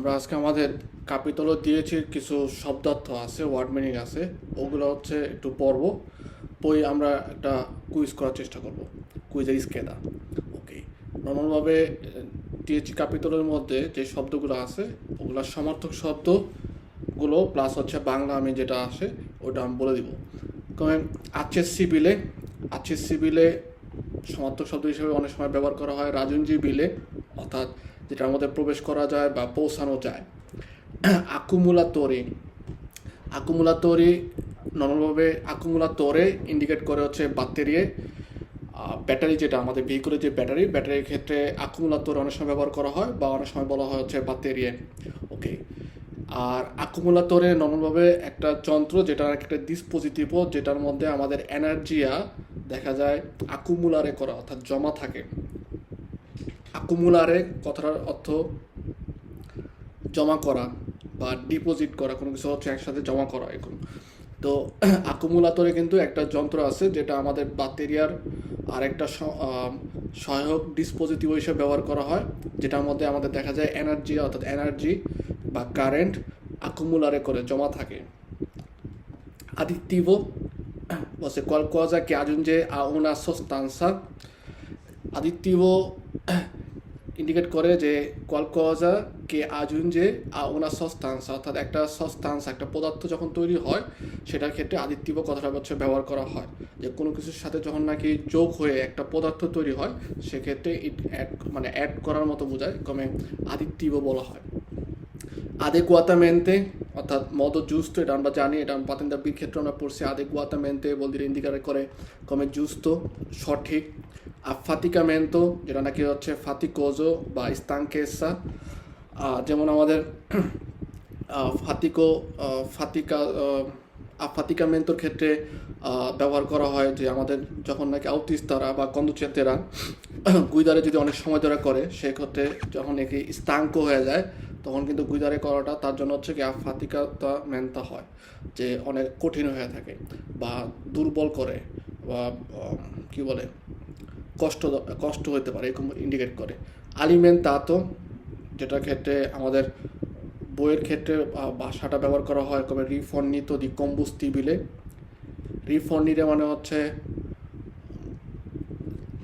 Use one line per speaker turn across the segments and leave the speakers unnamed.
আমরা আজকে আমাদের কাপিতলও দিয়েছি কিছু শব্দার্থ আছে ওয়ার্ড মিনিং আছে। ওগুলো হচ্ছে একটু পড়ব পই আমরা একটা কুইজ করার চেষ্টা করব। কুইজের স্কেদা ওকে নর্মালভাবে দিয়েছি কাপিতলের মধ্যে যে শব্দগুলো আছে, ওগুলোর সমর্থক শব্দগুলো প্লাস হচ্ছে বাংলা আমি যেটা আসে ওটা আমি বলে দিব। তবে আচ্ছের সিবিলে আচ্ছের সিবিলে সমার্থক শব্দ হিসেবে অনেক সময় ব্যবহার করা হয় রাজুঞ্জি বিলে অর্থাৎ যেটার মধ্যে প্রবেশ করা যায় বা পৌঁছানো যায়। আকুমুলাতরি। আকুমুলাতরি নর্মালভাবে আকুমুলাতরে ইন্ডিকেট করে হচ্ছে ব্যাটারিয়ে ব্যাটারি যেটা, আমাদের ভেহিকুলের যে ব্যাটারি ব্যাটারির ক্ষেত্রে আকুমুলাতর অনেক সময় ব্যবহার করা হয় বা অনেক সময় বলা হয় হচ্ছে ব্যাটারিয়ে ওকে আর আকুমুলাতরে নর্মালভাবে একটা যন্ত্র যেটা একটা ডিসপোজিটিভ যেটার মধ্যে আমাদের এনার্জিয়া দেখা যায় আকুমুলারে করা, অর্থাৎ জমা থাকে। আকুমুলারে কথাটার অর্থ জমা করা বা ডিপোজিট করা, কোনো কিছু হচ্ছে একসাথে জমা করা এরকম। তো আকুমুলাতরে কিন্তু একটা যন্ত্র আছে যেটা আমাদের ব্যাকটেরিয়ার আর একটা স- সহায়ক ডিসপোজিটিভ হিসেবে ব্যবহার করা হয়, যেটার মধ্যে আমাদের দেখা যায় এনার্জি অর্থাৎ এনার্জি বা কারেন্ট আকুমুলারে করে, জমা থাকে। additivo você qualcosa che aggiunge a una sostanza additivo indicate করে যে qualcosa কে আজুন যে ওনার sostanza অর্থাৎ একটা সস্তান্স একটা পদার্থ যখন তৈরি হয়, সেটার ক্ষেত্রে আদিত্য কথাটা হচ্ছে ব্যবহার করা হয়। যে কোনো কিছুর সাথে যখন নাকি যোগ হয়ে একটা পদার্থ তৈরি হয়, সেক্ষেত্রে ইট অ্যাড মানে অ্যাড করার মতো বোঝায় কমে আদিত্যব বলা হয়। adeguatamente অর্থাৎ মদ জুস্ত এটা আমরা জানি, এটা পাতেন বির ক্ষেত্রে আমরা পড়ছি adeguatamente বলতে ইন্ডিকেট করে কমে জুস্ত সঠিক। আফাতিকামেন্তো, যেটা নাকি হচ্ছে ফাতিকোজো বা স্তাঙ্কেসা যেমন আমাদের ফাতিকো ফাতিকা আফাতিকামেন্টোর ক্ষেত্রে ব্যবহার করা হয় যে আমাদের যখন নাকি আউতিস্তারা বা কন্দুচেতেরা গুইদারে যদি অনেক সময় ধরে করে, সেক্ষেত্রে যখন নাকি স্তাঙ্ক হয়ে যায়, তখন কিন্তু গুইদারে করাটা তার জন্য হচ্ছে কি আফাতিকাতা মেনতা হয়, যে অনেক কঠিন হয়ে থাকে বা দুর্বল করে বা কি বলে কষ্ট কষ্ট হতে পারে, এরকম ইন্ডিকেট করে। আলিমেন্ট তাতো যেটার ক্ষেত্রে আমাদের বইয়ের ক্ষেত্রে ভাষাটা ব্যবহার করা হয়, কবে রিফর্নিত দি কম্বুস্তিবিলে রিফর্নিরে মানে হচ্ছে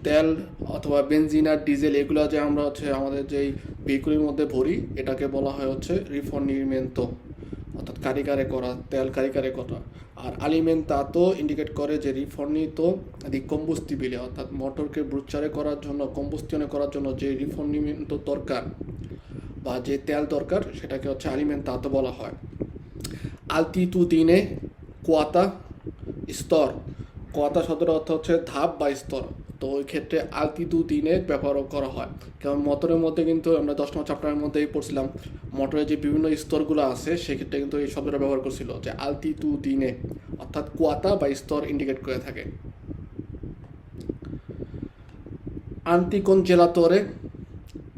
তেল অথবা বেনজিন আর ডিজেল, এগুলো যে আমরা হচ্ছে আমাদের যেই ভেহিকুলের মধ্যে ভরি, এটাকে বলা হয় হচ্ছে রিফর্নিমেন্তো। অর্থাৎ কারিগারে করা, তেল কারিগারে করা। আর আলিমেন তা আলিমেন্তাতো ইন্ডিকেট করে যে রিফর্নিত কম্বুস্তিবিলে অর্থাৎ মোটরকে ব্রুচারে করার জন্য, কম্বুস্তিয়নে করার জন্য যে রিফর্নিমেন্ট দরকার বা যে তেল দরকার, সেটাকে হচ্ছে আলিমেন তা আলিমেন্তাতো বলা হয়। আলতিতু দিনে কোয়াতা স্তর, কোয়াতা শব্দের অর্থ হচ্ছে ধাপ বা স্তর। তো ওই ক্ষেত্রে আলতিতুদিনে ব্যবহার করা হয়। কারণ মোটরের মধ্যে কিন্তু আমরা দশ নম্বর চ্যাপ্টারের মধ্যেই পড়ছিলাম মোটরের যে বিভিন্ন স্তরগুলো আছে, সেক্ষেত্রে কিন্তু এই শব্দটা ব্যবহার করছিল যে আলতিতুদিনে অর্থাৎ কোয়াতা বা স্তর ইন্ডিকেট করে থাকে। আন্তিকনজেলাতরে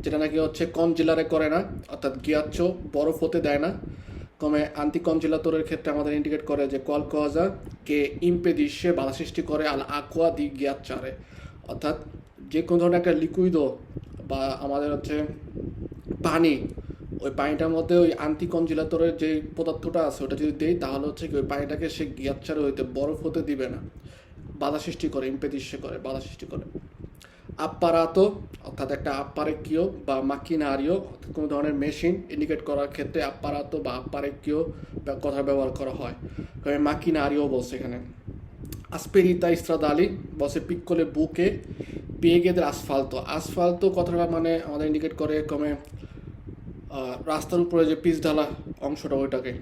যেটা নাকি হচ্ছে কনজেলারে করে না, অর্থাৎ গিয়াচ্ছ, বরফ হতে দেয় না। কমে আন্তিকনজেলাতরের ক্ষেত্রে আমাদের ইন্ডিকেট করে যে কলকজা কে ইম্পেদিশে বাধা সৃষ্টি করে আল আকোয়া দি গিয়াচ্চারে অর্থাৎ যে কোনো ধরনের একটা লিকুইডও বা আমাদের হচ্ছে পানি, ওই পানিটার মধ্যে ওই আন্তিকনজেলাতরের যে পদার্থটা আছে ওটা যদি দেই, তাহলে হচ্ছে কি ওই পানিটাকে সে গিয়াচ্চারে হইতে বরফ হতে দিবে না। বাধা সৃষ্টি করে ইম্পেদিশে করে, বাধা সৃষ্টি করে। আপ্পারাতো অর্থাৎ একটা আপ্পারেকীয় বা মাকিনারিও, অর্থাৎ কোনো ধরনের মেশিন ইন্ডিকেট করার ক্ষেত্রে আপ্পারাতো বা আপ্পারেকীয় কথা ব্যবহার করা হয়। তবে মাকিনারিও বলছে এখানে। আসপেরিতা ইস্ত্রাদালি বসে পিক্কলে বুকে পেগেদের আসফাল্তো। আসফাল্তো কথাটা মানে আমাদের ইন্ডিকেট করে কমে রাস্তার উপরে যে পিচ ঢালা অংশটা ওইটাকে।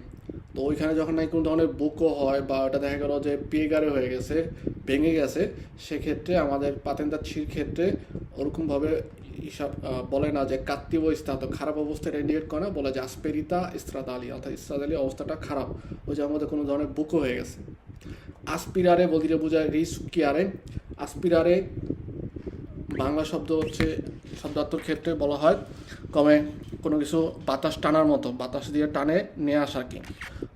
তো ওইখানে যখন নাকি কোনো ধরনের বুকও হয় বা ওটা দেখা গেল যে পেগারে হয়ে গেছে, ভেঙে গেছে, সেক্ষেত্রে আমাদের পাতেন্দাচ্ছির ক্ষেত্রে ওরকমভাবে হিসাব বলে না যে কাত্তিব ইস্তাত খারাপ অবস্থা এটা ইন্ডিকেট করে না, বলে যে আসপেরিতা ইস্ত্রাদালি অর্থাৎ ইস্ত্রাদালি অবস্থাটা খারাপ। ওই যে আমাদের কোনো ধরনের বুকও হয়ে গেছে। আসপিরারে বলতে বোঝায় রিসুকিয়ারে আসপিরারে বাংলা শব্দ হচ্ছে শব্দার্থর ক্ষেত্রে বলা হয়। কমে কোনো কিছু বাতাস টানার মতো, বাতাস দিয়ে টানে নিয়ে আসা কি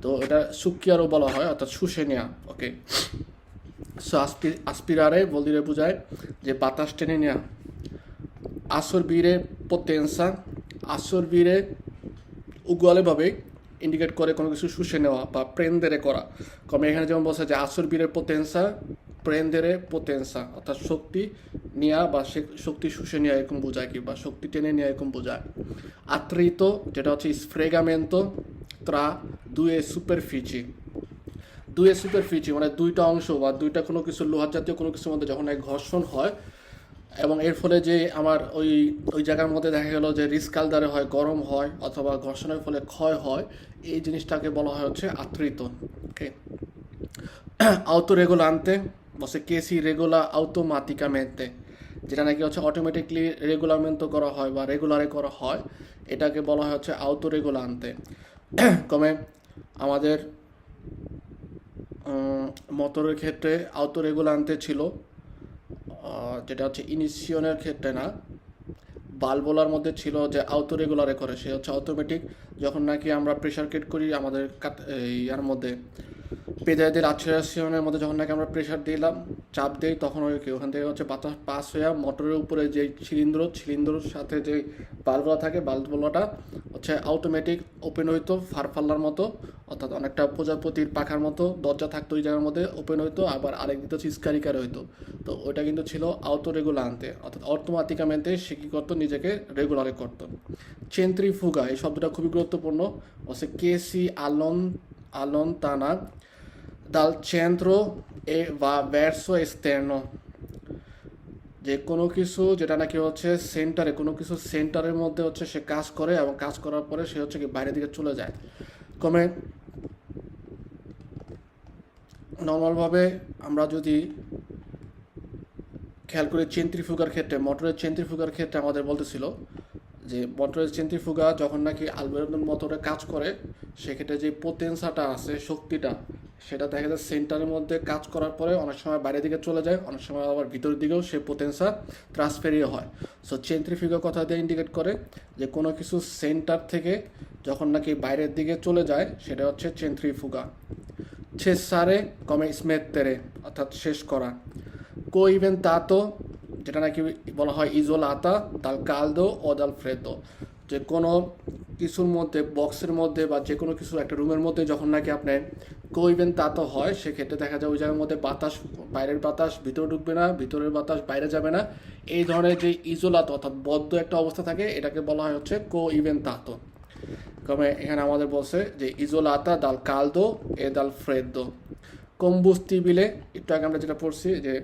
তো এটা সুকিয়ারও বলা হয়, অর্থাৎ শুষে নেওয়া ওকে। সো আসপি, আসপিরারে বলদিরে বোঝায় যে বাতাস টেনে নেওয়া আসর বীরে পোতেন্সা assorbire উগুয়ালেভাবে ইন্ডিকেট করে কোনো কিছু শুষে নেওয়া বা প্রেন্দেরে করা। কমে এখানে যেমন বলছে যে আসরবীরের পোতেন্সা প্রেন্দেরে পোতেন্সা অর্থাৎ শক্তি নেওয়া বা শক্তি শুষে নেওয়া এরকম বোঝায় কি, বা শক্তি টেনে নেওয়া এরকম বোঝায়। আত্রিত, যেটা হচ্ছে স্ফ্রেগামেন্তো, ত্রা, দুয়ে সুপারফিচি দুয়ে সুপারফিচি মানে দুইটা অংশ বা দুইটা কোনো কিছু লোহার জাতীয় কোনো কিছুর মধ্যে যখন এক ঘর্ষণ হয় এবং এর ফলে যে আমার ওই ওই জায়গার মধ্যে দেখা গেল যে রিস্কালদারে হয়, গরম হয়, অথবা ঘর্ষণের ফলে ক্ষয় হয়, এই জিনিসটাকে বলা হয় হচ্ছে আত্রিত ওকে আউতো রেগুলা আনতে বসে কেসি রেগুলা automáticamente যেটা নাকি হচ্ছে অটোমেটিকলি রেগুলারমেন্ট করা হয় বা রেগুলারে করা হয়, এটাকে বলা হয় হচ্ছে আউতো রেগুলা আনতে কমে আমাদের মোটরের ক্ষেত্রে আউতো রেগুলা আনতে ছিল যেটা হচ্ছে ইনিশিয়নের ক্ষেত্রে না বাল বালবোলার মধ্যে ছিল যে আউটো রেগুলারে করে, সে হচ্ছে অটোমেটিক যখন নাকি আমরা প্রেশার কেট করি আমাদের ইয়ার মধ্যে পেজাইদের আচরাসনের মধ্যে যখন নাকি আমরা প্রেশার দিলাম, চাপ দিই, তখন ওই ওখান থেকে হচ্ছে বাতাস পাস হয়ে মোটরের উপরে যে ছিলিন্দ্র ছিলিন্দ্রর সাথে যে বাল্বগুলো থাকে বাল্বগুলোটা হচ্ছে অটোমেটিক ওপেন হইতো ফারফাল্লার মতো, অর্থাৎ অনেকটা প্রজাপতির পাখার মতো, দরজা থাকতো ওই জায়গার মধ্যে ওপেন হইতো, আবার আরেক দিকে হচ্ছে হইতো। তো ওইটা কিন্তু ছিল আউটো রেগুলার আনতে অর্থাৎ অটোমাটিকামেন্টে সে কী করতো? নিজেকে রেগুলারে করতো। চেন্ত্রি ফুগা এই শব্দটা খুবই গুরুত্বপূর্ণ। হচ্ছে কে কেসি আলন আলন্তানা dal centro e va verso esterno. যে কোনো কিছু যেটা নাকি হচ্ছে সেন্টারে কোনো কিছু সেন্টারের মধ্যে হচ্ছে সে কাজ করে এবং কাজ করার পরে সে হচ্ছে কি বাইরের দিকে চলে যায় কমে নর্মালভাবে আমরা যদি খেয়াল করি চেন্ত্রিফুগার ক্ষেত্রে মোটরের চেন্ত্রিফুগার ক্ষেত্রে আমাদের বলতেছিল যে মোটরের চেন্ত্রিফুগা যখন নাকি আলবেরন মোটরে কাজ করে সেক্ষেত্রে যে পোটেন্সাটা আছে শক্তিটা সেটা দেখা যায় সেন্টারের মধ্যে কাজ করার পরে অনেক সময় বাইরের দিকে চলে যায়, অনেক সময় আবার ভিতরের দিকেও সে পোটেন্সা ট্রান্সফেরিও হয়। সো চেন্ট্রিফিউগা কথা দিয়ে ইন্ডিকেট করে যে কোনো কিছু সেন্টার থেকে যখন নাকি বাইরের দিকে চলে যায়, সেটা হচ্ছে চেন্ট্রিফুগা cessare come smettere অর্থাৎ শেষ করা। coiventato যেটা নাকি বলা হয় ইজোলাতা দাল কালদো ও দাল ফ্রেদো যে কোনো কিছুর মধ্যে বক্সের মধ্যে বা যে কোনো কিছু একটা রুমের মধ্যে যখন নাকি আপনি কোইভেন্তাতো হয়, সেক্ষেত্রে দেখা যায় ওই জায়গার মধ্যে বাতাস, বাইরের বাতাস, ভিতরে ঢুকবে না, ভিতরের বাতাস, বাইরে যাবে না। এই ধরনের যে ইজোলাত অর্থাৎ বদ্ধ একটা অবস্থা থাকে, এটাকে বলা হয় হচ্ছে কো ইভেন্তাতো কমে এখানে আমাদের বলছে যে ইজোলাতা দাল কালদো এ দাল ফ্রেদো কম্বুস্তিবিলে একটু আগে আমরা যেটা পড়ছি যে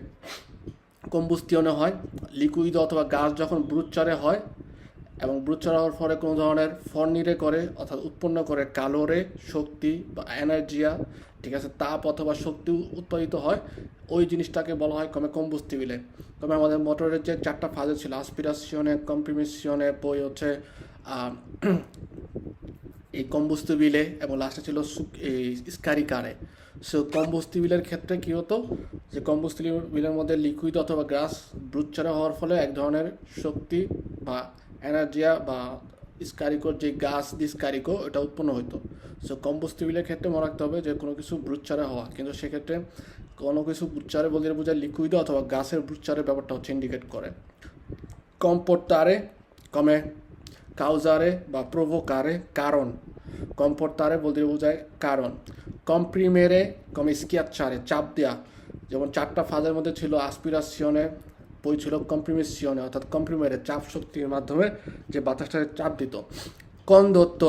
কম্বুস্তিয়নে হয় লিকুইড অথবা গাছ যখন ব্রুচ্চারে হয় এবং ব্রুচ্চার হওয়ার ফলে কোনো ধরনের ফর্নিরে করে অর্থাৎ উৎপন্ন করে কালোরে শক্তি বা এনার্জিয়া, ঠিক আছে, তাপ অথবা শক্তি উৎপাদিত হয়। ওই জিনিসটাকে বলা হয় কমে কম্বুস্তিবিলে তবে আমাদের মোটরের যে চারটা ফাজে ছিল আসপিরাসিয়নে কম্প্রিমিশনে বই হচ্ছে এই কম্বুস্তিবিলে এবং লাস্টে ছিল স্কারিকারে। সো কম্বুস্তিবিলের ক্ষেত্রে কী হতো? যে কম্বুস্তিবিলের মধ্যে লিকুইড অথবা গ্যাস ব্রুচ্চারে হওয়ার ফলে এক ধরনের শক্তি বা এনার্জিয়া বা স্কারিকোর যে গাছ ডিসকারিকো এটা উৎপন্ন হতো সো কম্বুস্তিবিলের ক্ষেত্রে মনে রাখতে হবে যে, কোনো কিছু ব্রুচ্চারে হওয়া। কিন্তু সেক্ষেত্রে কোনো কিছু ব্রুচ্চারে বলতে বোঝায় লিকুইড অথবা গাছের ব্রুচ্চারের ব্যাপারটা হচ্ছে ইন্ডিকেট করে। কম্পোর্টারে কমে, কাউজারে বা প্রভোকারে কারণ। কম্পোর্টারে বলতে বোঝায় কারণ। কম্প্রিমেরে কম স্কিয়াচারে চাপ দেওয়া যেমন চারটা ফাজের মধ্যে ছিল আসপিরাসিয়নে বই ছিল কম্প্রিমিশিয়নে অর্থাৎ কম্প্রিমেরে চাপ শক্তির মাধ্যমে যে বাতাসটাকে চাপ দিত। কন্দত্ত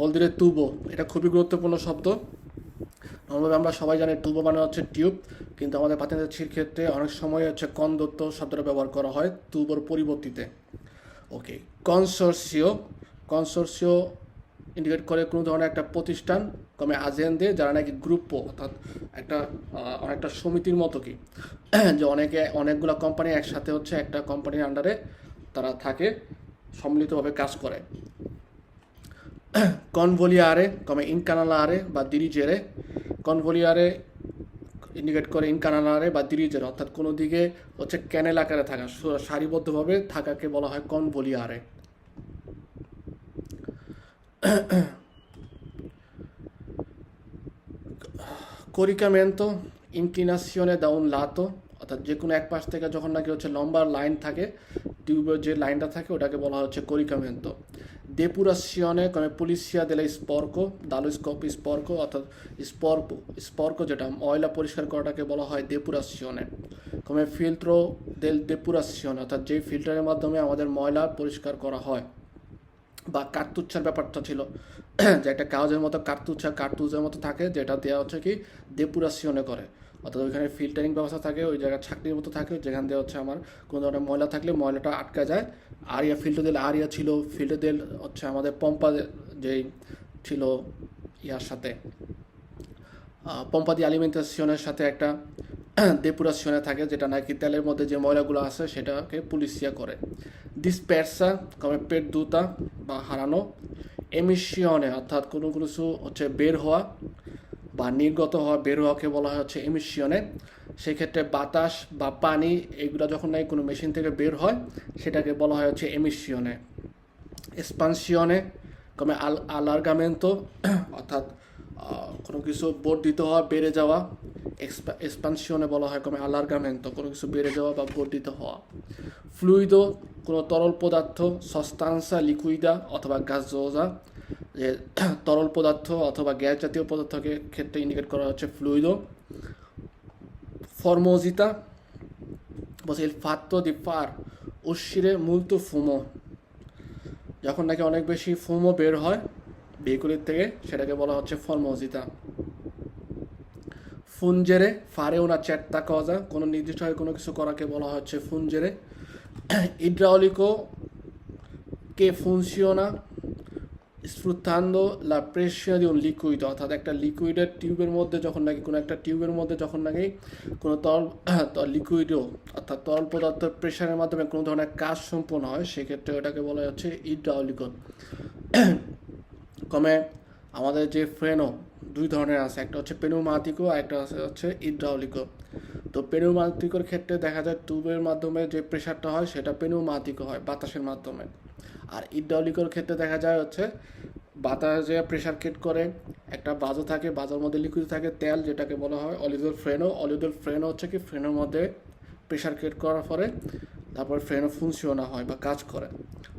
বলতে তুবো। এটা খুবই গুরুত্বপূর্ণ শব্দ। নর্মালি আমরা সবাই জানি টুবো মানে হচ্ছে টিউব, কিন্তু আমাদের পাতিনাছির ক্ষেত্রে অনেক সময় হচ্ছে কন্দত্ত শব্দটা ব্যবহার করা হয় তুবোর পরিবর্তিতে। ওকে কনসোর্সিও কনসোর্সিও ইন্ডিকেট করে কোনো ধরনের একটা প্রতিষ্ঠান, কমে আজেন্দে যারা নাকি গ্রুপ অর্থাৎ একটা অনেকটা সমিতির মতো কি। যে অনেকে, অনেকগুলো কোম্পানি একসাথে হচ্ছে একটা কোম্পানির আন্ডারে তারা থাকে, সম্মিলিতভাবে কাজ করে। কনভলিয়ারে কমে ইনকানালারে বা দিরিজেরে কনভলিয়ারে ইন্ডিকেট করে ইনকানালারে বা দিরিজেরে অর্থাৎ কোনো দিকে হচ্ছে ক্যানেল আকারে থাকা সারিবদ্ধভাবে থাকাকে বলা হয় কনভলিয়ারে কোরিকামেন্তো ইনক্লিনাসিয়নে দা un lato, অর্থাৎ যে কোনো এক পাশ থেকে যখন নাকি হচ্ছে লম্বা লাইন থাকে টিউবের যে লাইনটা থাকে, ওটাকে বলা হচ্ছে কোরিকামেন্তো depurazione come pulizia delle sporco, dallo scopo sporco, অর্থাৎ স্পর্ক স্পর্ক যেটা, ময়লা পরিষ্কার করাটাকে বলা হয় depurazione. Come filtro del depurazione, অর্থাৎ যে ফিল্টারের মাধ্যমে আমাদের ময়লা পরিষ্কার করা হয়। বা কার্তুচ্ছার ব্যাপারটা ছিল, যে একটা কাগজের মতো কার্তুচ্ছা, কার্তুজের মতো থাকে, যেটা দেওয়া হচ্ছে কি ডেপুরাসিওনে করে। অর্থাৎ ওইখানে ফিল্টারিং ব্যবস্থা থাকে, ওই জায়গায় ছাকনির মতো থাকে, যেখান দিয়ে হচ্ছে আমার কোনো ধরনের ময়লা থাকলে ময়লাটা আটকা যায়। আরিয়া ফিল্টার দিল আরিয়া ছিল ফিল্টার দিল হচ্ছে আমাদের পম্পা যেই ছিল ইয়ার সাথে পম্পা দি আলিমেন্টাসিওনের সাথে একটা ডেপুরাসিওনে থাকে, যেটা নাকি তেলের মধ্যে যে ময়লাগুলো আছে, সেটাকে পুলিশিয়া করে। ডিসপেরসা কমে পেট দুতা বা হারানো এমিশিয়নে অর্থাৎ কোনো কিছু হচ্ছে বের হওয়া, বা নির্গত হওয়া, বের হওয়াকে বলা হয় হচ্ছে এমিশিয়নে সেক্ষেত্রে বাতাস বা পানি, এগুলো যখন নাকি কোনো মেশিন থেকে বের হয়, সেটাকে বলা হয় হচ্ছে এমিশিয়নে এক্সপানশিয়নে কমে আল আলার্গামেন্তো অর্থাৎ কোনো কিছু বর্ধিত হওয়া, বেড়ে যাওয়া এক্সপানশিয়নে বলা হয়, কমে আলার্গামেন্তো কোনো কিছু বেড়ে যাওয়া বা বর্ধিত হওয়া। ফ্লুইদো কোনো তরল পদার্থ সস্তাংসা লিকুইডা অথবা গাজোজা যে তরল পদার্থ অথবা গ্যাস জাতীয় পদার্থকে ক্ষেত্রে ইন্ডিকেট করা হচ্ছে ফ্লুইদো ফর্মোজিতা বলছে il fatto di far uscire molto fumo যখন নাকি অনেক বেশি ফুমো বের হয় ভেহিকুলের থেকে সেটাকে বলা হচ্ছে ফর্মোজিতা ফুনজেরে ফারে ওনা চেট্টা কজা, কোনো নির্দিষ্টভাবে কোনো কিছু করাকে বলা হচ্ছে ফুনজেরে। ইড্রাউলিকো কে sfruttando la pressione di un liquido অর্থাৎ একটা লিকুইডের টিউবের মধ্যে যখন নাকি কোনো একটা টিউবের মধ্যে যখন নাকি কোনো তরল লিকুইডও অর্থাৎ তরল পদার্থের প্রেশারের মাধ্যমে কোনো ধরনের কাজ সম্পন্ন হয়, সেক্ষেত্রে ওটাকে বলা হচ্ছে ইড্রাউলিকো কমে আমাদের যে ফ্রেনো দুই ধরনের আছে। একটা হচ্ছে পেনুমাতিকো, আর একটা আছে হচ্ছে ইড্রাউলিকো। তো পেনুমাতিকোর ক্ষেত্রে দেখা যায় টিউবের মাধ্যমে যে প্রেশারটা হয়, সেটা পেনুমাতিকো হয়, বাতাসের মাধ্যমে। আর ইড্রাউলিকোর ক্ষেত্রে দেখা যায় হচ্ছে বাতাসে প্রেশার কেট করে, একটা বাজো থাকে, বাজার মধ্যে লিকুইড থাকে, তেল যেটাকে বলা হয় অলিদুল ফ্রেনো অলিদুল ফ্রেনো হচ্ছে কি ফ্রেনোর মধ্যে প্রেশার ক্রিয়েট করার পরে তারপর ফ্রেনো ফুনসিওনা হয় বা কাজ করে।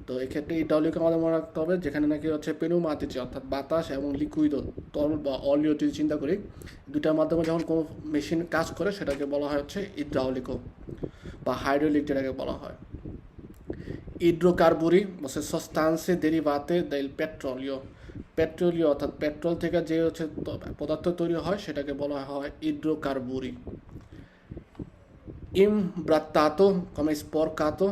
তো এক্ষেত্রে ইডাউলিক আমাদের মনে রাখতে হবে, যেখানে নাকি হচ্ছে পেনুমাতিচি অর্থাৎ বাতাস এবং লিকুইড তরল বা অলিও যদি চিন্তা করি দুটার মাধ্যমে যখন কোনো মেশিন কাজ করে, সেটাকে বলা হয় হচ্ছে ইড্রাউলিকো বা হাইড্রোলিক যেটাকে বলা হয়। ইড্রোকার্বুরি বসে সস্তাংসে দেরিভাতে দেল পেট্রোলিও পেট্রোলিও অর্থাৎ পেট্রোল থেকে যে হচ্ছে পদার্থ তৈরি হয়, সেটাকে বলা হয় ইড্রোকার্বুরি ইমব্রাত্তাতো কমে স্পরকাতো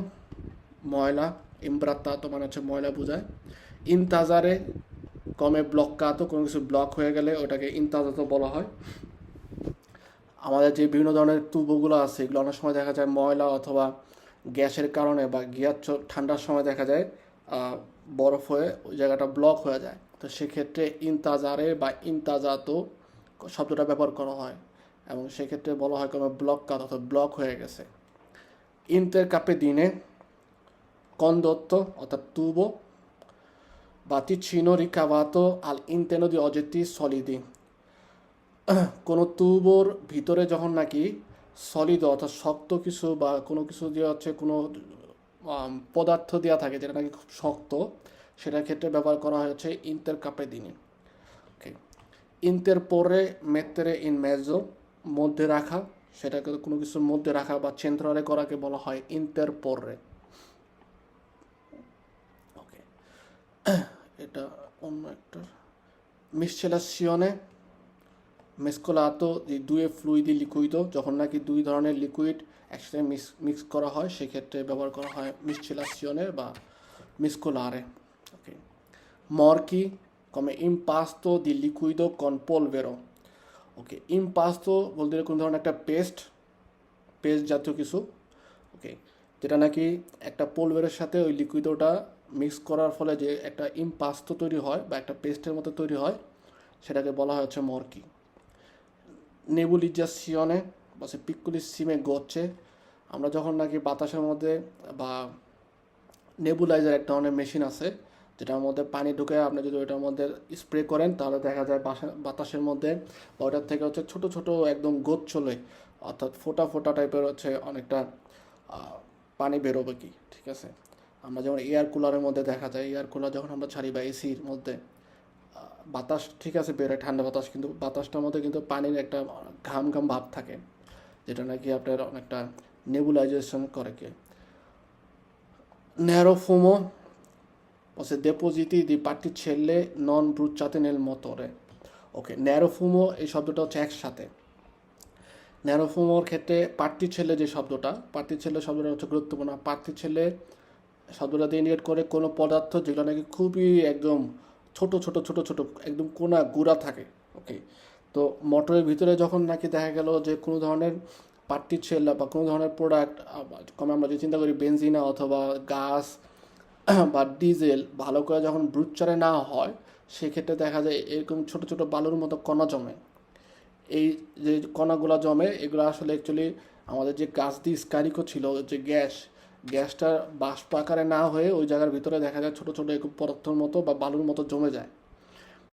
ময়লা ইমব্রাত্তাতো মানে হচ্ছে ময়লা বোঝায় ইনতাজারে কমে ব্লকাতো কোনো কিছু ব্লক হয়ে গেলে ওটাকে ইনতাজাতো বলা হয়। আমাদের যে বিভিন্ন ধরনের তুবোগুলো আছে, এগুলো অনেক সময় দেখা যায় ময়লা অথবা গ্যাসের কারণে বা গিয়ার ঠান্ডার সময় দেখা যায় বরফ হয়ে ওই জায়গাটা ব্লক হয়ে যায়। তো সেক্ষেত্রে ইনতাজারে বা ইনতাজাতো শব্দটা ব্যবহার করা হয়। এবং সেক্ষেত্রে বলা হয় কোনো ব্লক কাত অর্থাৎ ব্লক হয়ে গেছে। ইন্টার কাপে দিনে condotto, অর্থাৎ তুবো বাতিচিনো রিকাভাতো আল ইন্টেনো দি অজেতি সলিদি কোনো তুবোর ভিতরে যখন নাকি সলিড অর্থাৎ শক্ত কিছু বা কোনো কিছু দিয়ে হচ্ছে কোনো পদার্থ দেওয়া থাকে যেটা নাকি খুব শক্ত, সেটার ক্ষেত্রে ব্যবহার করা হয়েছে ইন্টার কাপে দিনে ইন্টার পরে মেত্রে ইন মেজো মধ্যে রাখা, সেটাকে কোনো কিছুর মধ্যে রাখা বা চেন্ট্রালে করাকে বলা হয় ইন্টার পরে ওকে এটা অন্য একটা। মিসচেলাসিওনে মেসকোলাতো যে দুয়ে ফ্লুইদি লিকুইডো যখন নাকি দুই ধরনের লিকুইড একসাথে মিক্স মিক্স করা হয়, সেক্ষেত্রে ব্যবহার করা হয় মিসচেলাসিওনে বা মিসকোলারে ওকে মরকি কমে ইম্পাস্তো দি লিকুইডো কন পোলভেরো ওকে, ইম্পাস্তো বলতে গেলে কোনো ধরনের একটা পেস্ট পেস্ট জাতীয় কিছু, ওকে, যেটা নাকি একটা পোলভেরের সাথে ওই লিকুইডোটা মিক্স করার ফলে যে একটা ইম্পাস্তো তৈরি হয় বা একটা পেস্টের মতো তৈরি হয়, সেটাকে বলা হয় হচ্ছে মরকি। নেবুলিজাসিয়নে বা সে পিকুলিসিমে গচ্ছে আমরা যখন নাকি বাতাসের মধ্যে বা নেবুলাইজার এক ধরনের মেশিন আছে যেটার মধ্যে পানি ঢুকে আপনি যদি ওইটার মধ্যে স্প্রে করেন, তাহলে দেখা যায় বাসা- বাতাসের মধ্যে ওটার থেকে হচ্ছে ছোট ছোট একদম গোদ চলে। অর্থাৎ ফোটা ফোটা টাইপের হচ্ছে অনেকটা পানি বেরোবে কি, ঠিক আছে? আমরা যেমন এয়ার কুলারের মধ্যে দেখা যায় এয়ার কুলার যখন আমরা ছাড়ি বা এসির মধ্যে বাতাস ঠিক আছে বেরোয়, ঠান্ডা বাতাস, কিন্তু বাতাসটার মধ্যে কিন্তু পানির একটা ঘাম ঘাম ভাব থাকে, যেটা নাকি আপনার অনেকটা নেবুলাইজেশন করে কি। Nero se depositi di particelle non bruciate nel motore. Okay narrow ফুমো এই শব্দটা হচ্ছে একসাথে ন্যারো ফুমোর ক্ষেত্রে পার্টিছেলে যে শব্দটা পার্টিছেলে শব্দটা হচ্ছে গুরুত্বপূর্ণ পার্টিছেলে শব্দটা দিয়ে ইন্ডিকেট করে কোনো পদার্থ যেগুলো নাকি খুবই একদম ছোট ছোট ছোট ছোট একদম কোনা গুঁড়া থাকে ওকে তো মোটরের ভিতরে যখন নাকি দেখা গেল যে কোনো ধরনের পার্টিছেল বা কোনো ধরনের প্রোডাক্ট কমে আমরা যে চিন্তা করি বেনজিনা অথবা গাছ বা ডিজেল ভালো করে যখন ব্রুচারে না হয়, সেক্ষেত্রে দেখা যায় এরকম ছোট ছোট বালুর মতো কণা জমে। এই যে কণাগুলো জমে, এগুলো আসলে অ্যাকচুয়ালি আমাদের যে গাছ দিয়ে স্কারিকো ছিল, যে গ্যাস, গ্যাসটা বাষ্প আকারে না হয়ে ওই জায়গার ভিতরে দেখা যায় ছোট ছোটো এরকম পদার্থর মতো বা বালুর মতো জমে যায়।